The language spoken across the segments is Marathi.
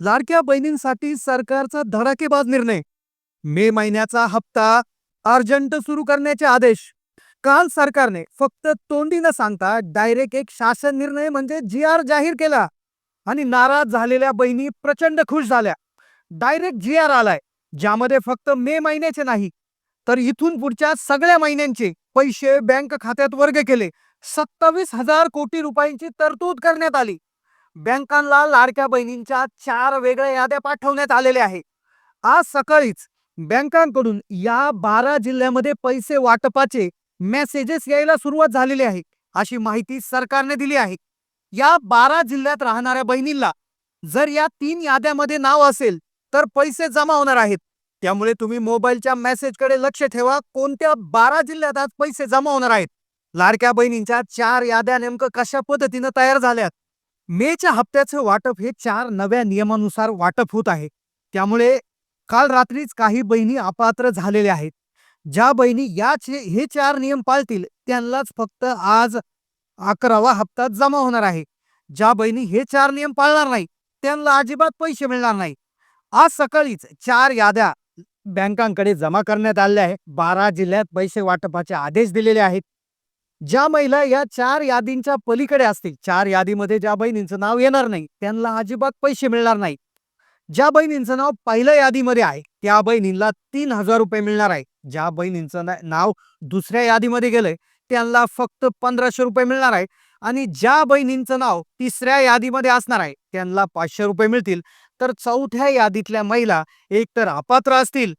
लाडक्या बहिणींसाठी सरकारचा धडाकेबाज निर्णय. मे महिन्याचा हप्ता अर्जंट सुरू करण्याचे आदेश. काल सरकारने फक्त तोंडी न सांगता डायरेक्ट एक शासन निर्णय म्हणजे जी आर जाहीर केला. आणि नाराज झालेल्या बहिणी प्रचंड खुश झाल्या. डायरेक्ट जी आर आलाय ज्यामध्ये फक्त मे महिन्याचे नाही तर इथून पुढच्या सगळ्या महिन्यांचे पैसे बँक खात्यात वर्ग केले. सत्तावीस हजार कोटी रुपयांची तरतूद करण्यात आली. बँकांना लाडक्या बहिणींच्या चार वेगळ्या याद्या पाठवण्यात आलेल्या आहे आज सकाळीच बँकांकडून या बारा जिल्ह्यामध्ये पैसे वाटपाचे मेसेजेस यायला सुरुवात झालेली आहे अशी माहिती सरकारने दिली आहे. या बारा जिल्ह्यात राहणाऱ्या बहिणींना जर या तीन याद्यामध्ये नाव असेल तर पैसे जमा होणार आहेत. त्यामुळे तुम्ही मोबाईलच्या मेसेजकडे लक्ष ठेवा कोणत्या बारा जिल्ह्यात आज पैसे जमा होणार आहेत? लाडक्या बहिणींच्या चार याद्या नेमकं कशा पद्धतीनं तयार झाल्यात? मेच्या हप्त्याचं वाटप हे चार नव्या नियमानुसार वाटप होत आहे. त्यामुळे काल रात्रीच काही बहिणी अपात्र झालेल्या आहेत. ज्या बहिणी याचे हे चार नियम पाळतील त्यांनाच फक्त आज अकरावा हप्ता जमा होणार आहे. ज्या बहिणी हे चार नियम पाळणार नाही त्यांना अजिबात पैसे मिळणार नाही. आज सकाळीच चार याद्या बँकांकडे जमा करण्यात आल्या आहे बारा जिल्ह्यात पैसे वाटपाचे आदेश दिलेले आहेत. ज्या महिला या चार यादींच्या पलीकडे असतील चार यादीमध्ये ज्या बहिणींचं नाव येणार नाही त्यांना अजिबात पैसे मिळणार नाही. ज्या बहिणींचं नाव पहिल्या यादीमध्ये आहे त्या बहिणींना तीन हजार रुपये मिळणार आहे. ज्या बहिणींचं नाव दुसऱ्या यादीमध्ये गेलंय त्यांना फक्त पंधराशे रुपये मिळणार आहे. आणि ज्या बहिणींचं नाव तिसऱ्या यादीमध्ये असणार आहे त्यांना पाचशे रुपये मिळतील. तर चौथ्या यादीतल्या महिला एकतर अपात्र असतील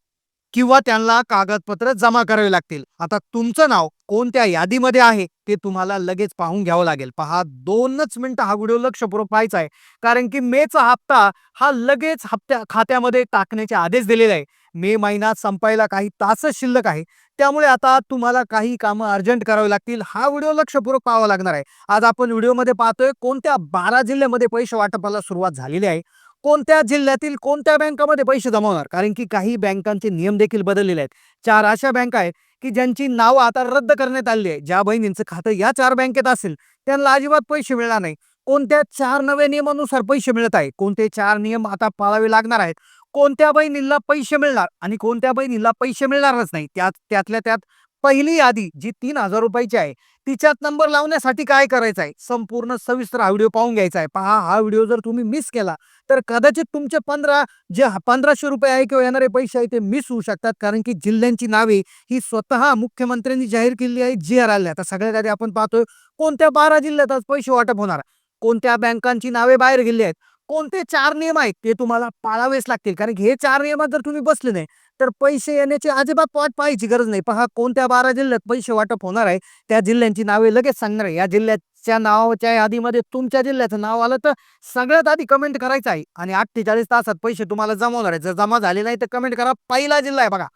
किंवा त्यांना कागदपत्र जमा करावे लागतील. आता तुमचं नाव कोणत्या यादीमध्ये आहे ते तुम्हाला लगेच पाहून घ्यावं लागेल. पहा दोनच मिनिटं हा व्हिडिओ लक्षपूर्वक पाहायचा आहे. कारण की मेचा हप्ता हा लगेच हप्त्या खात्यामध्ये टाकण्याचे आदेश दिलेले आहे. मे महिना संपायला काही तासच शिल्लक आहे. त्यामुळे आता तुम्हाला काही कामं अर्जंट करावी लागतील. हा व्हिडिओ लक्षपूर्वक पाहावा लागणार आहे. आज आपण व्हिडिओमध्ये पाहतोय कोणत्या बारा जिल्ह्यामध्ये पैसे वाटपाला सुरुवात झालेली आहे. कोणत्या जिल्ह्यातील कोणत्या बँकामध्ये पैसे जमा होणार? कारण की काही बँकांचे नियम देखील बदललेले आहेत. चार अशा बँका आहेत की ज्यांची नावं आता रद्द करण्यात आली आहे ज्या बहिणींचं खातं या चार बँकेत असेल त्यांना अजिबात पैसे मिळणार नाही. कोणत्या चार नव्या नियमानुसार पैसे मिळत आहे कोणते चार नियम आता पाळावे लागणार आहेत? कोणत्या बहिणींना पैसे मिळणार आणि कोणत्या बहिणीला पैसे मिळणारच नाही? त्यात त्यातल्या त्यात पहिली यादी जी तीन हजार रुपयाची आहे तिच्यात नंबर लावण्यासाठी काय करायचं आहे? संपूर्ण सविस्तर हा व्हिडिओ पाहून घ्यायचा आहे. पहा हा व्हिडिओ जर तुम्ही मिस केला तर कदाचित तुमचे पंधरा जे पंधराशे रुपये आहे किंवा येणारे पैसे आहे ते मिस होऊ शकतात. कारण की जिल्ह्यांची नावे ही स्वतः मुख्यमंत्र्यांनी जाहीर केली आहे जी आर आल्या आता सगळ्यात आधी आपण पाहतोय कोणत्या बारा जिल्ह्यात आज पैसे वाटप होणार? कोणत्या बँकांची नावे बाहेर गेली आहेत? कोणते चार नियम आहेत ते तुम्हाला पाळावेच लागतील. कारण हे चार नियमात जर तुम्ही बसले नाही तर पैसे येण्याची अजिबात वाट पाहायची गरज नाही. पहा कोणत्या बारा जिल्ह्यात पैसे वाटप होणार आहे त्या जिल्ह्यांची नावे लगेच सांगणार आहे. या जिल्ह्याच्या नावाच्या यादीमध्ये तुमच्या जिल्ह्याचं नाव आलं तर सगळ्यात आधी कमेंट करायचं आहे. आणि अठ्ठेचाळीस तासात पैसे तुम्हाला जमवणार आहे. जर जमा झाले नाही तर कमेंट करा. पहिला जिल्हा आहे बघा.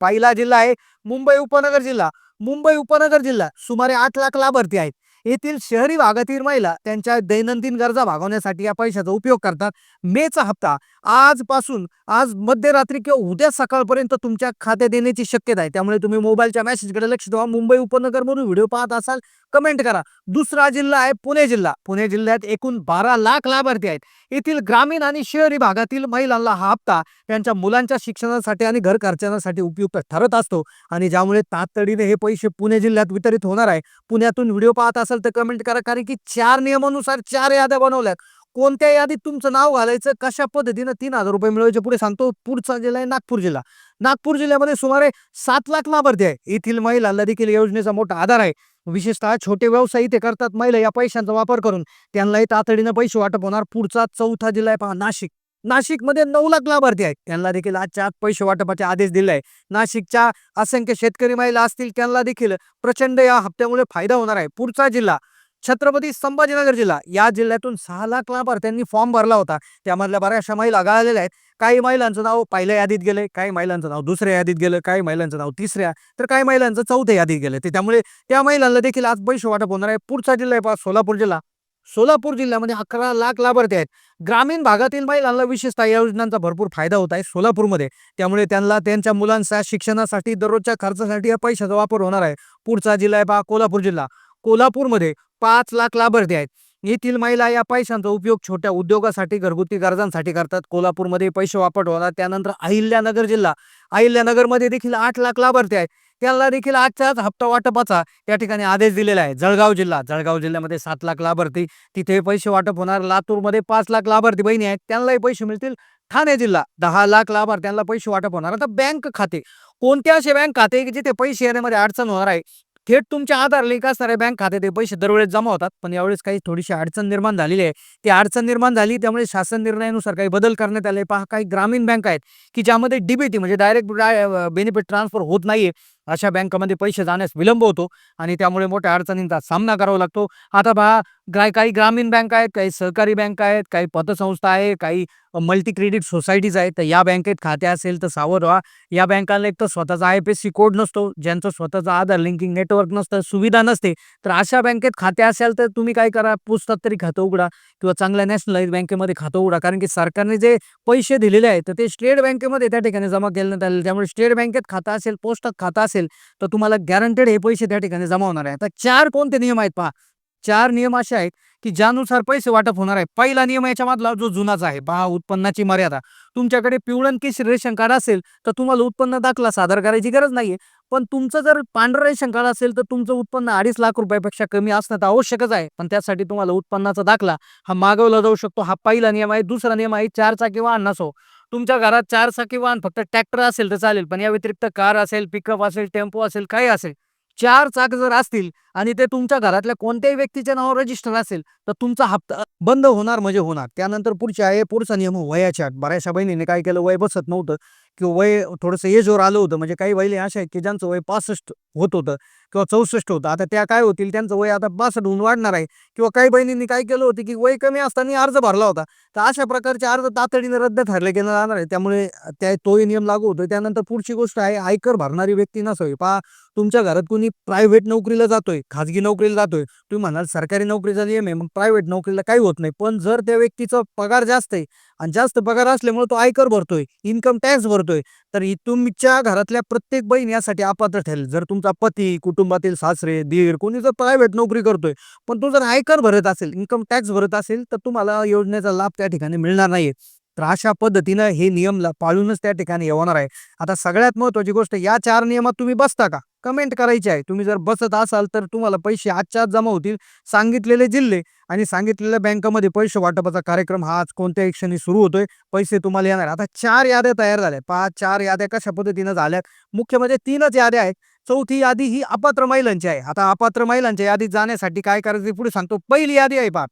पहिला जिल्हा आहे मुंबई उपनगर जिल्हा. मुंबई उपनगर जिल्हा. सुमारे आठ लाख लाभार्थी आहेत. येथील शहरी भागातील महिला त्यांच्या दैनंदिन गरजा भागवण्यासाठी या पैशाचा उपयोग करतात. मेचा हप्ता आजपासून आज मध्यरात्री किंवा उद्या सकाळपर्यंत तुमच्या खात्यात येण्याची शक्यता आहे. त्यामुळे तुम्ही मोबाईलच्या मेसेजकडे लक्ष ठेवा. मुंबई उपनगरमधून व्हिडिओ पाहत असाल कमेंट करा. दुसरा जिल्हा आहे पुणे जिल्हा. पुणे जिल्ह्यात एकूण बारा लाख लाभार्थी आहेत. येथील ग्रामीण आणि शहरी भागातील महिलांना हा हप्ता त्यांच्या मुलांच्या शिक्षणासाठी आणि घर खर्चासाठी उपयुक्त ठरत असतो. आणि ज्यामुळे तातडीने हे पैसे पुणे जिल्ह्यात वितरित होणार आहे. पुण्यातून व्हिडिओ पाहत असाल तर कमेंट करा. कारण की चार नियमानुसार चार याद्या बनवल्यात. कोणत्या यादीत तुमचं नाव घालायचं कशा पद्धतीनं तीन हजार रुपये मिळवायचे पुढे सांगतो. पुढचा जिल्हा आहे नागपूर जिल्हा. नागपूर जिल्ह्यामध्ये सुमारे सात लाख लाभार्थी आहे. येथील महिला देखील योजनेचा मोठा आधार आहे. विशेषतः छोटे व्यवसाय इथे करतात. महिला या पैशांचा वापर करून त्यांनाही तातडीनं पैसे वाटप होणार. पुढचा चौथा जिल्हा आहे पहा नाशिक. नाशिकमध्ये नऊ लाख लाभार्थी आहेत. त्यांना देखील आजच्या आज पैसे वाटपाचे आदेश दिले आहे नाशिकच्या असंख्य शेतकरी महिला असतील त्यांना देखील प्रचंड या हप्त्यामुळे फायदा होणार आहे. पुढचा जिल्हा छत्रपती संभाजीनगर जिल्हा. या जिल्ह्यातून सहा लाख लाभार्थ्यांनी फॉर्म भरला होता. त्यामधल्या बऱ्याचशा महिला गाळलेल्या आहेत. काही महिलांचं नाव पहिल्या यादीत गेले काही महिलांचं नाव दुसऱ्या यादीत गेलं काही महिलांचं नाव तिसऱ्या तर काही महिलांचं चौथ्या यादीत गेलं. ते त्यामुळे त्या महिलांना देखील आज पैसे वाटप होणार आहे. पुढचा जिल्हा आहे सोलापूर जिल्हा. सोलापूर जिल्ह्यामध्ये अकरा लाख लाभार्थी आहेत. ग्रामीण भागातील महिलांना विशेषतः या योजनांचा भरपूर फायदा होत आहे सोलापूरमध्ये. त्यामुळे त्यांना त्यांच्या मुलांच्या शिक्षणासाठी दररोजच्या खर्चासाठी या पैशाचा वापर होणार आहे. पुढचा जिल्हा आहे पहा कोल्हापूर जिल्हा. कोल्हापूरमध्ये पाच लाख लाभार्थी आहेत. येथील महिला या पैशांचा उपयोग छोट्या उद्योगासाठी घरगुती गरजांसाठी करतात. कोल्हापूरमध्ये पैसे वापर होणार त्यानंतर अहिल्यानगर जिल्हा. अहिल्यानगरमध्ये देखील आठ लाख लाभार्थी आहेत. त्यांना देखील आजच्याच हप्ता वाटपाचा या ठिकाणी आदेश दिलेला आहे. जळगाव जिल्हा जळगाव जिल्ह्यामध्ये सात लाख लाभार्थी तिथे पैसे वाटप होणार. लातूरमध्ये पाच लाख लाभार्थी बहिणी आहेत. त्यांनाही पैसे मिळतील. ठाणे जिल्हा दहा लाख लाभार्थ्यांना पैसे वाटप होणार. आता बँक खाते. कोणते असे बँक खाते की जिथे पैसे येण्यामध्ये अडचण होणार आहे? थेट तुमच्या आधार लिंक असणारे बँक खाते ते पैसे दरवेळेस जमा होतात. पण यावेळेस काही थोडीशी अडचण निर्माण झालेली आहे. ती अडचण निर्माण झाली त्यामुळे शासन निर्णयानुसार काही बदल करण्यात आले. पहा काही ग्रामीण बँक आहेत की ज्यामध्ये डीबीटी म्हणजे डायरेक्ट बेनिफिट ट्रान्सफर होत नाहीये. अशा बँकामध्ये पैसे जाण्यास विलंब होतो आणि त्यामुळे मोठ्या अडचणींचा सामना करावा लागतो. आता पहा काय काही ग्रामीण बँक आहेत काही सहकारी बँक आहेत काही पतसंस्था आहे काही मल्टी क्रेडिट सोसायटीज आहेत तर या बँकेत खाते असेल तर सावध व्हा या बँकांना एक तर स्वतःचा I P S C code नसतो ज्यांचं स्वतःचं आधार लिंकिंग नेटवर्क नसतं सुविधा नसते. तर अशा बँकेत खाते असेल तर तुम्ही काय करा पुस्तक तरी खातं उघडा किंवा चांगल्या नॅशनलाइज बँकेमध्ये खातं उघडा. कारण की सरकारने जे पैसे दिलेले आहेत तर ते स्टेट बँकेमध्ये त्या ठिकाणी जमा केल्यात आले त्यामुळे स्टेट बँकेत खातं असेल पोस्टात खातं असेल तर तुम्हाला गॅरंटेड हे पैसे त्या ठिकाणी जमा होणार आहे. आता चार कोणते नियम आहेत पहा. चार नियम असे आहेत की ज्यानुसार पैसे वाटप होणार आहे. पहिला नियम याच्यामधला जो जुनाचा आहे पहा उत्पन्नाची मर्यादा. तुमच्याकडे पिवळण की रेशन कार्ड असेल तर तुम्हाला उत्पन्न दाखला सादर करायची गरज नाहीये. पण तुमचं जर पांढरं रेशन कार्ड असेल तर तुमचं उत्पन्न अडीच लाख रुपयापेक्षा कमी असणं तर आवश्यकच आहे. पण त्यासाठी तुम्हाला उत्पन्नाचा दाखला हा मागवला जाऊ शकतो. हा पहिला नियम आहे. दुसरा नियम आहे चार चाकी वाहन नसो. तुमच्या घरात चार चाकी वाहन फक्त ट्रॅक्टर असेल तर चालेल. पण या व्यतिरिक्त कार असेल पिकअप असेल टेम्पो असेल काही असेल. चार चाक जर असतील आणि ते तुमच्या घरातल्या कोणत्याही व्यक्तीच्या नावावर रजिस्टर असेल तर तुमचा हप्ता बंद होणार म्हणजे होणार. त्यानंतर पुढचे आहे पुढचा नियम वयाच्या बऱ्याचशा बहिणीने काय केलं वय बसत नव्हतं. किंवा वय थोडंसं एजवर आलं होतं. म्हणजे काही बहिणी अशा आहेत की ज्यांचं वय पासष्ट होत होतं किंवा चौसष्ट होतं. आता त्या काय होतील? त्यांचं वय आता बासष्ट होऊन वाढणार आहे. किंवा काही बहिणींनी काय केलं होतं की वय कमी असताना अर्ज भरला होता. तर अशा प्रकारचे अर्ज तातडीने रद्द ठरले गेले जाणार आहे. त्यामुळे त्या तोही नियम लागू होतो त्यानंतर पुढची गोष्ट आहे आयकर भरणारी व्यक्ती नसावी पहा तुमच्या घरात कोणी प्रायव्हेट नोकरीला जातोय खाजगी नोकरीला जातोय. तुम्ही म्हणाल सरकारी नोकरीचा नियम आहे मग प्रायव्हेट नोकरीला काही होत नाही. पण जर त्या व्यक्तीचा पगार जास्त आहे आणि जास्त पगार असल्यामुळे तो आयकर भरतोय इन्कम टॅक्स भरतोय तर ही तुमच्या घरातल्या प्रत्येक बहीण यासाठी अपात्र ठरेल. जर तुमचा पती कुटुंबातील सासरे दीर कोणी जर प्रायव्हेट नोकरी करतोय पण तो जर आयकर भरत असेल इन्कम टॅक्स भरत असेल तर तुम्हाला योजनेचा लाभ त्या ठिकाणी मिळणार नाहीये. तर अशा पद्धतीनं हे नियमला पाळूनच त्या ठिकाणी होणार आहे. आता सगळ्यात महत्वाची गोष्ट या चार नियमात तुम्ही बसता का? कमेंट करायची आहे. तुम्ही जर बसत असाल तर तुम्हाला पैसे आजच्या आज जमा होतील. सांगितलेले जिल्हे आणि सांगितलेल्या बँकामध्ये पैसे वाटपाचा कार्यक्रम हा आज कोणत्याही क्षणी सुरू होतोय. पैसे तुम्हाला येणार आता चार याद्या तयार झाल्या. पहा चार याद्या कशा पद्धतीनं झाल्यात मुख्य म्हणजे तीनच याद्या आहेत. चौथी यादी ही अपात्र महिलांची आहे. आता अपात्र महिलांच्या यादीत जाण्यासाठी काय करायचं पुढे सांगतो. पहिली यादी आहे पहा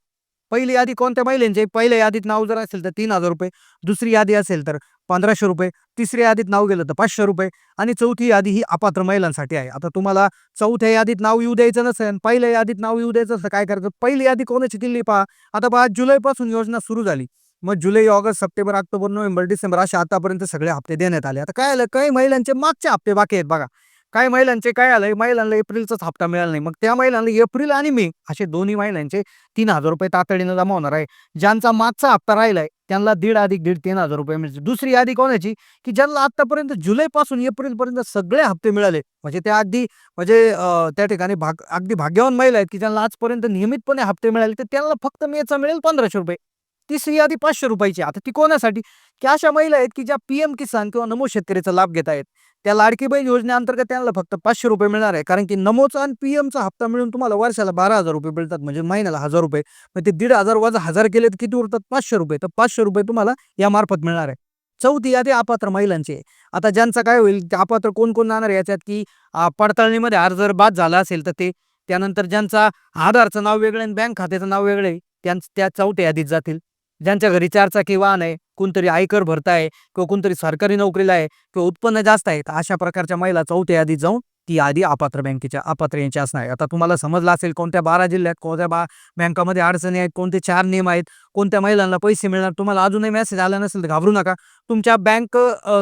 पहिली यादी कोणत्या महिलांची? आहे? पहिल्या यादीत नाव जर असेल तर तीन हजार रुपये दुसरी यादी असेल तर पंधराशे रुपये तिसऱ्या यादीत नाव गेलं तर पाचशे रुपये आणि चौथी यादी ही अपात्र महिलांसाठी आहे. आता तुम्हाला चौथ्या यादीत नाव येऊ द्यायचं नसेल पहिल्या यादीत नाव येऊ द्यायचं असं काय करायचं? पहिली यादी कोणाची दिली पहा? आता पहा जुलैपासून योजना सुरू झाली. मग July August September October November December अशा आतापर्यंत सगळे हप्ते देण्यात आले. आता काय आलं? काही महिलांचे मागचे हप्ते बाकी आहेत बघा. काही महिलांचे काय आलंय? महिलांना एप्रिलचाच हप्ता मिळाला नाही. मग त्या महिलांना एप्रिल आणि मे असे दोन्ही महिलांचे तीन हजार रुपये तातडीनं जमा होणार आहे. ज्यांचा मागचा हप्ता राहिलाय त्यांना दीड अधिक दीड तीन हजार रुपये मिळतील. दुसरी यादी कोणाची की ज्यांना आतापर्यंत जुलैपासून एप्रिलपर्यंत सगळे हप्ते मिळाले. म्हणजे त्या अगदी म्हणजे त्या ठिकाणी भाग अगदी भाग्यवान महिला आहेत की ज्यांना आजपर्यंत नियमितपणे हप्ते मिळाले तर त्यांना फक्त मेचा मिळेल पंधराशे रुपये. तिसरी यादी पाचशे रुपयाची आता ती कोणासाठी? की अशा महिला आहेत की ज्या पीएम किसान किंवा नमो शेतकरीचा लाभ घेत आहेत. त्या लाडकी बहीण योजनेअंतर्गत त्यांना फक्त पाचशे रुपये मिळणार आहे. कारण की नमोचा आणि पीएमचा हप्ता मिळून तुम्हाला वर्षाला बारा हजार रुपये मिळतात. म्हणजे महिन्याला हजार रुपये. मग ते दीड हजार वजा हजार केले तर किती उरतात? पाचशे रुपये. तर पाचशे रुपये तुम्हाला या मार्फत मिळणार आहे. चौथी यादी अपात्र महिलांची आहे. आता ज्यांचं काय होईल? ते अपात्र कोण कोण जाणार आहे याच्यात? की पडताळणीमध्ये अर्ज जर बाद झाला असेल तर ते. त्यानंतर ज्यांचा आधारचं नाव वेगळं आणि बँक खात्याचं नाव वेगळं आहे त्यां त्या चौथ्या यादीत जातील. ज्यांच्या घरी चारचाकी वाहन आहे कोणतरी आयकर भरताय किंवा कोणतरी सरकारी नोकरीला आहे किंवा उत्पन्न जास्त आहे तर अशा प्रकारच्या महिला चौथ्या यादीत जाऊन ती यादी अपात्र बँकेच्या अपात्र यांची असणार आहे. आता तुम्हाला समजलं असेल कोणत्या बारा जिल्ह्यात कोणत्या बा बँकामध्ये अडचणी आहेत कोणते चार नियम आहेत कोणत्या महिलांना पैसे मिळणार तुम्हाला अजूनही मेसेज आला नसेल तर घाबरू नका. तुमच्या बँक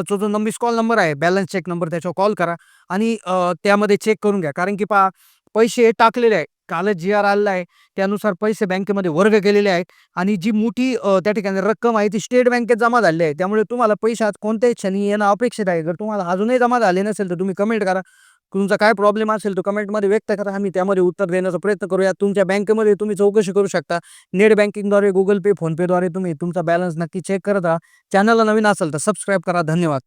जो जो मिस कॉल नंबर आहे बॅलन्स चेक नंबर त्याच्यावर कॉल करा आणि त्यामध्ये चेक करून घ्या. कारण की पा पैसे टाकलेले आहे कालच जी आर आलेला आहे. त्यानुसार पैसे बँकेमध्ये वर्ग केलेले आहेत. आणि जी मोठी त्या ठिकाणी रक्कम आहे ती स्टेट बँकेत जमा झालेली आहे. त्यामुळे तुम्हाला पैसे आज कोणत्याही क्षणी येणं अपेक्षित आहे. जर तुम्हाला अजूनही जमा झाले नसेल तर तुम्ही कमेंट करा. तुमचा काय प्रॉब्लेम असेल तो कमेंटमध्ये व्यक्त करा. आम्ही त्यामध्ये उत्तर देण्याचा प्रयत्न करूया तुमच्या बँकेमध्ये तुम्ही चौकशी करू शकता. नेट बँकिंगद्वारे गुगल पे फोनपेद्वारे तुम्ही तुमचा बॅलन्स नक्की चेक करत राहा. चॅनलला नवीन असेल तर सबस्क्राईब करा. धन्यवाद.